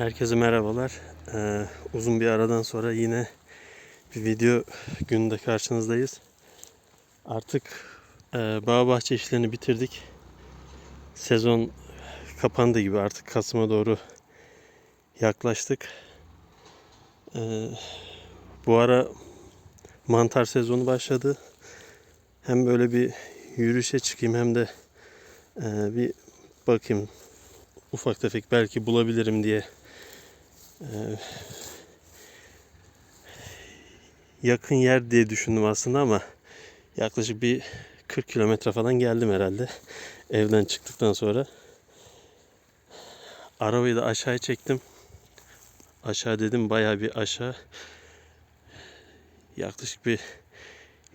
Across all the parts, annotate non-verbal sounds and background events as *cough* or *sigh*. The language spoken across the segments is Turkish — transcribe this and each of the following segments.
Herkese merhabalar. Ee, uzun bir aradan sonra yine bir video gününde karşınızdayız. Artık e, bağ bahçe işlerini bitirdik. Sezon kapandı gibi artık Kasım'a doğru yaklaştık. Ee, bu ara mantar sezonu başladı. Hem böyle bir yürüyüşe çıkayım hem de e, bir bakayım ufak tefek belki bulabilirim diye yakın yer diye düşündüm aslında ama yaklaşık bir 40 kilometre falan geldim herhalde evden çıktıktan sonra. Arabayı da aşağıya çektim. Aşağı dedim bayağı bir aşağı. Yaklaşık bir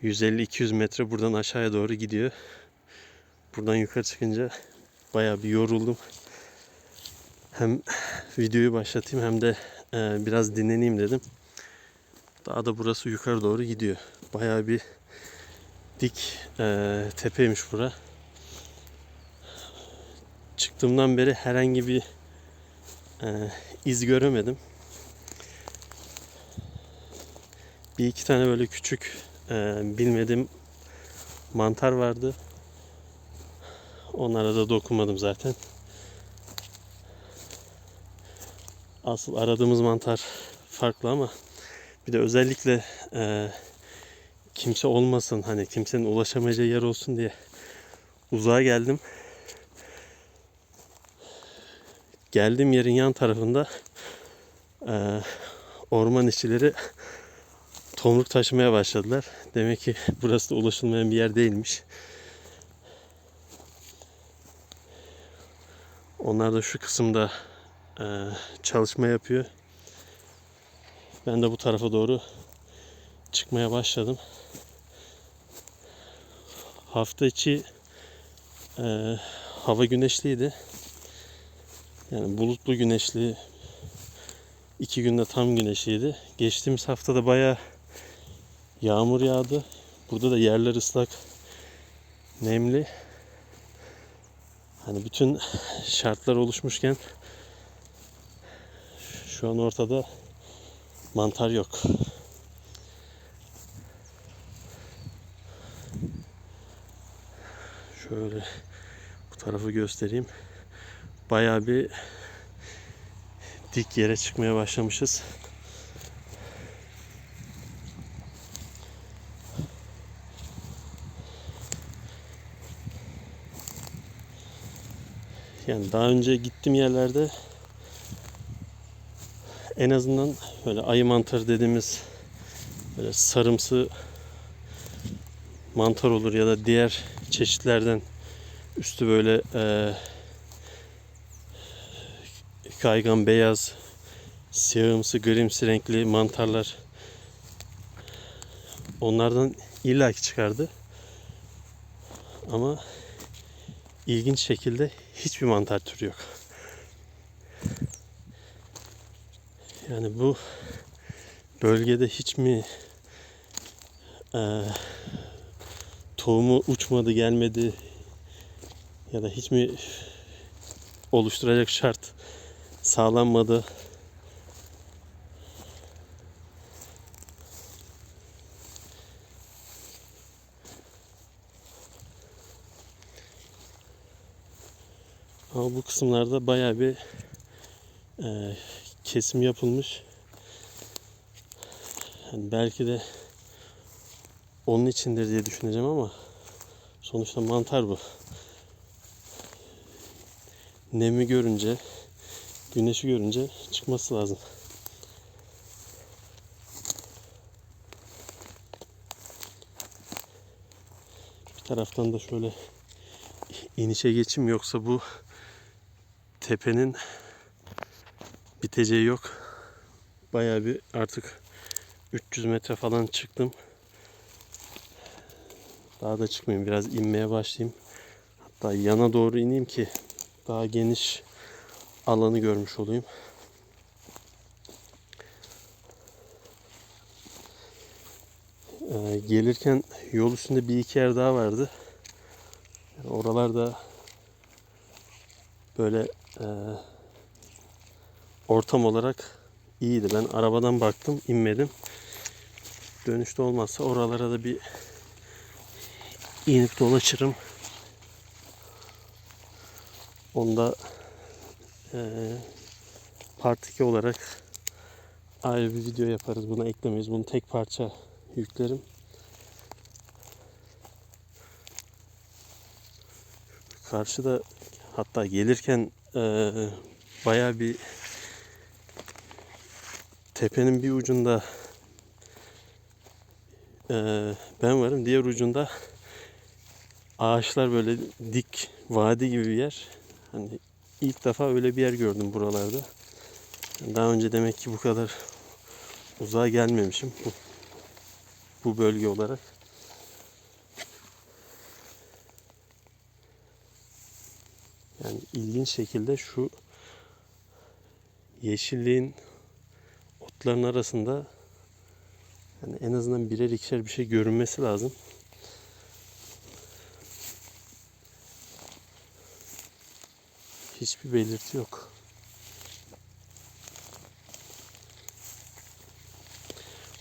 150-200 metre buradan aşağıya doğru gidiyor. Buradan yukarı çıkınca bayağı bir yoruldum. Hem videoyu başlatayım hem de e, biraz dinleneyim dedim. Daha da burası yukarı doğru gidiyor. Bayağı bir dik e, tepeymiş bura. Çıktığımdan beri herhangi bir e, iz göremedim. Bir iki tane böyle küçük e, bilmediğim mantar vardı. Onlara da dokunmadım zaten. Asıl aradığımız mantar farklı ama bir de özellikle e, kimse olmasın hani kimsenin ulaşamayacağı yer olsun diye uzağa geldim. Geldiğim yerin yan tarafında e, orman işçileri tomruk taşımaya başladılar. Demek ki burası da ulaşılmayan bir yer değilmiş. Onlar da şu kısımda çalışma yapıyor. Ben de bu tarafa doğru çıkmaya başladım. Hafta içi e, hava güneşliydi. Yani bulutlu güneşli. iki günde tam güneşliydi. Geçtiğimiz haftada bayağı yağmur yağdı. Burada da yerler ıslak, nemli. Hani bütün şartlar oluşmuşken şu an ortada mantar yok. Şöyle bu tarafı göstereyim. Bayağı bir dik yere çıkmaya başlamışız. Yani daha önce gittiğim yerlerde en azından böyle ayı mantarı dediğimiz böyle sarımsı mantar olur ya da diğer çeşitlerden üstü böyle e, kaygan beyaz siyahımsı grimsi renkli mantarlar onlardan illaki çıkardı ama ilginç şekilde hiçbir mantar türü yok. Yani bu bölgede hiç mi e, tohumu uçmadı gelmedi ya da hiç mi oluşturacak şart sağlanmadı. Ama bu kısımlarda bayağı bir e, kesim yapılmış. Yani belki de onun içindir diye düşüneceğim ama sonuçta mantar bu. Nemi görünce, güneşi görünce çıkması lazım. Bir taraftan da şöyle inişe geçim yoksa bu tepenin biteceği yok. Bayağı bir artık 300 metre falan çıktım. Daha da çıkmayayım. Biraz inmeye başlayayım. Hatta yana doğru ineyim ki daha geniş alanı görmüş olayım. Ee, gelirken yol üstünde bir iki yer daha vardı. Oralarda böyle e, ortam olarak iyiydi. Ben arabadan baktım, inmedim. Dönüşte olmazsa oralara da bir inip dolaşırım. Onda eee part 2 olarak ayrı bir video yaparız. Buna eklemeyiz. Bunu tek parça yüklerim. Karşıda hatta gelirken eee bayağı bir tepenin bir ucunda eee, ben varım. Diğer ucunda ağaçlar böyle dik vadi gibi bir yer. Hani ilk defa öyle bir yer gördüm buralarda. Daha önce demek ki bu kadar uzağa gelmemişim bu, bu bölge olarak. Yani ilginç şekilde şu yeşilliğin otların arasında yani en azından birer ikişer bir şey görünmesi lazım. Hiçbir belirti yok.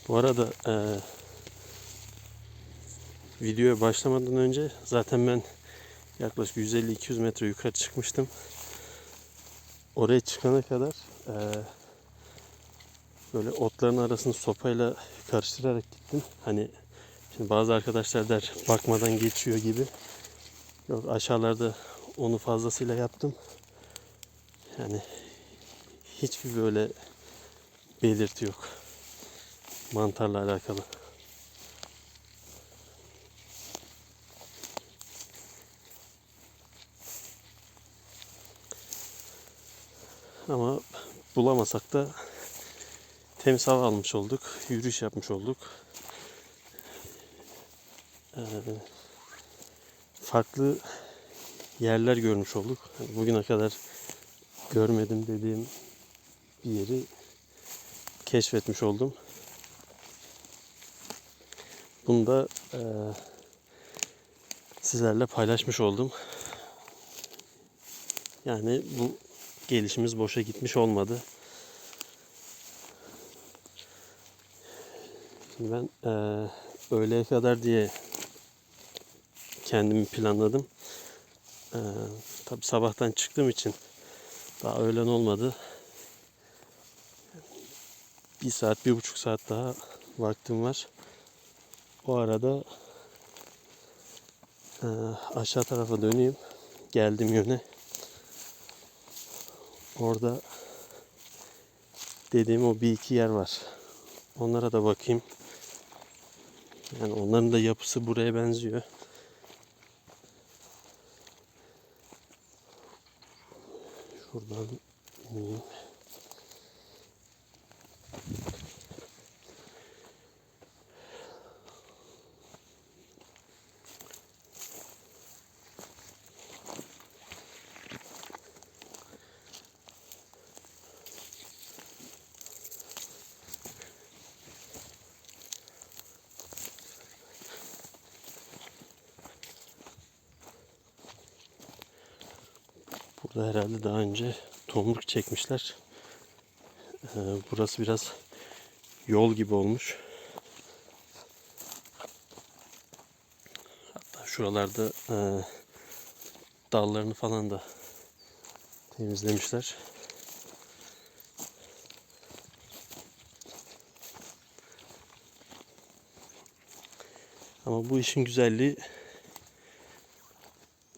Bu arada eee videoya başlamadan önce zaten ben yaklaşık 150-200 metre yukarı çıkmıştım. Oraya çıkana kadar eee, böyle otların arasını sopayla karıştırarak gittim. Hani şimdi bazı arkadaşlar der bakmadan geçiyor gibi. Yok aşağılarda onu fazlasıyla yaptım. Yani hiçbir böyle belirti yok mantarla alakalı. Ama bulamasak da temiz hava almış olduk. Yürüyüş yapmış olduk. Ee, farklı yerler görmüş olduk. Bugüne kadar görmedim dediğim bir yeri keşfetmiş oldum. Bunu da eee, sizlerle paylaşmış oldum. Yani bu gelişimiz boşa gitmiş olmadı. Şimdi ben eee öğleye kadar diye kendimi planladım. Eee tabi sabahtan çıktığım için daha öğlen olmadı. Bir saat, bir buçuk saat daha vaktim var. O arada eee, aşağı tarafa döneyim. Geldim yöne. Orada dediğim o bir iki yer var. Onlara da bakayım. Yani onların da yapısı buraya benziyor. Şuradan ineyim. Burada herhalde daha önce tomruk çekmişler. Ee, burası biraz yol gibi olmuş. Hatta şuralarda e, dallarını falan da temizlemişler. Ama bu işin güzelliği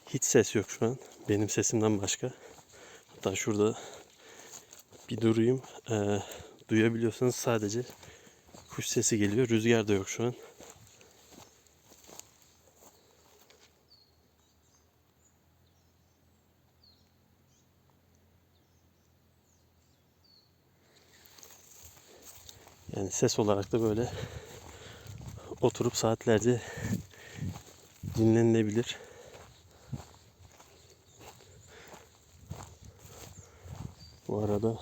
hiç ses yok şu an. Benim sesimden başka. Hatta şurada bir durayım. Ee, duyabiliyorsanız sadece kuş sesi geliyor. Rüzgar da yok şu an. Yani ses olarak da böyle oturup saatlerce dinlenilebilir. Arada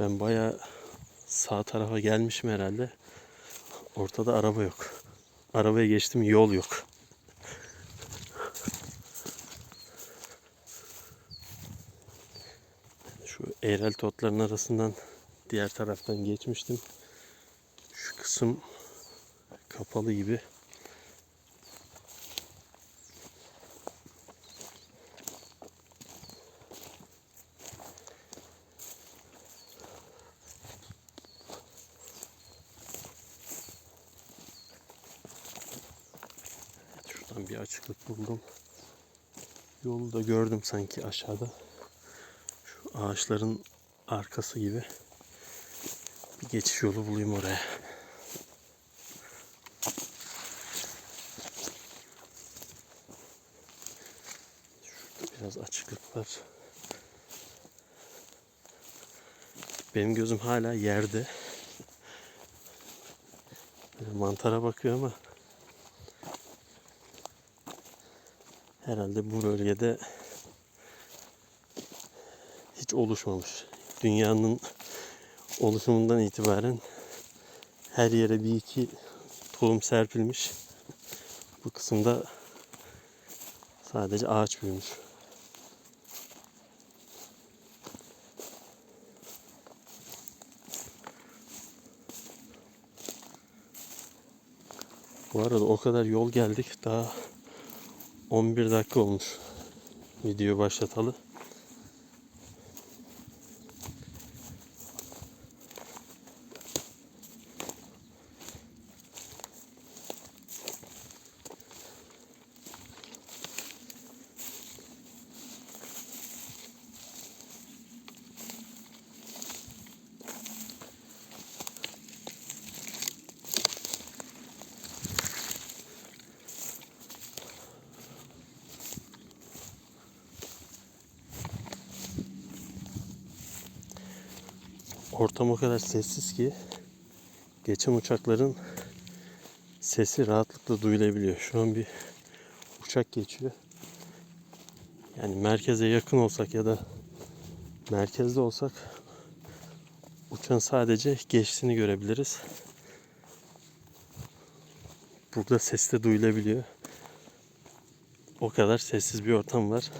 ben bayağı sağ tarafa gelmişim herhalde. Ortada araba yok. Arabaya geçtim yol yok. eğrelti otların arasından diğer taraftan geçmiştim. Şu kısım kapalı gibi. Bir açıklık buldum. Yolu da gördüm sanki aşağıda. Şu ağaçların arkası gibi. Bir geçiş yolu bulayım oraya. Şurada biraz açıklık var. Benim gözüm hala yerde. Mantara bakıyor ama herhalde bu bölgede hiç oluşmamış. Dünyanın oluşumundan itibaren her yere bir iki tohum serpilmiş. Bu kısımda sadece ağaç büyümüş. Bu arada o kadar yol geldik daha 11 dakika olmuş video başlatalı. Ortam o kadar sessiz ki geçen uçakların sesi rahatlıkla duyulabiliyor. Şu an bir uçak geçiyor. Yani merkeze yakın olsak ya da merkezde olsak uçağın sadece geçtiğini görebiliriz. Burada ses de duyulabiliyor. O kadar sessiz bir ortam var.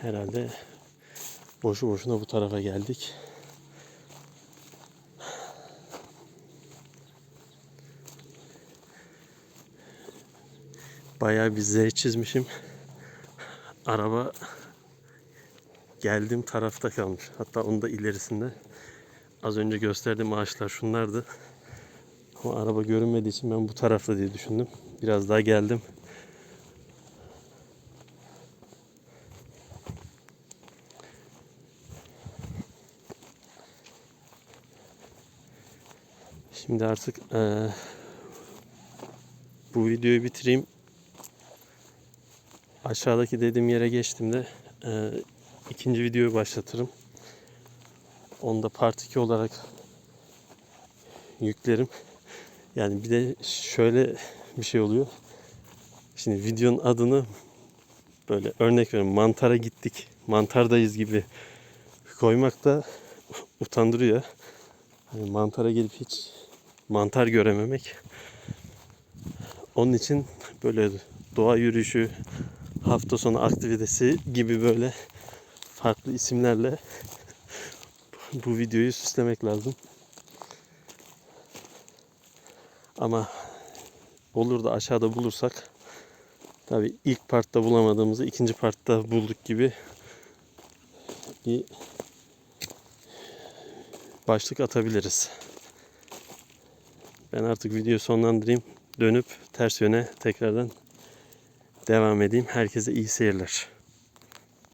Herhalde boşu boşuna bu tarafa geldik. Bayağı bir Z çizmişim. Araba geldiğim tarafta kalmış. Hatta onun da ilerisinde. Az önce gösterdiğim ağaçlar şunlardı. Ama araba görünmediği için ben bu tarafta diye düşündüm. Biraz daha geldim. Şimdi artık eee, bu videoyu bitireyim. Aşağıdaki dediğim yere geçtiğimde eee ikinci videoyu başlatırım. Onu da part 2 olarak yüklerim. Yani bir de şöyle bir şey oluyor. Şimdi videonun adını böyle örnek veriyorum mantara gittik, mantardayız gibi koymak da utandırıyor. Hani mantara gelip hiç mantar görememek. Onun için böyle doğa yürüyüşü, hafta sonu aktivitesi gibi böyle farklı isimlerle *laughs* bu videoyu süslemek lazım. Ama olur da aşağıda bulursak tabi ilk partta bulamadığımızı ikinci partta bulduk gibi bir başlık atabiliriz. Ben artık videoyu sonlandırayım. Dönüp ters yöne tekrardan devam edeyim. Herkese iyi seyirler.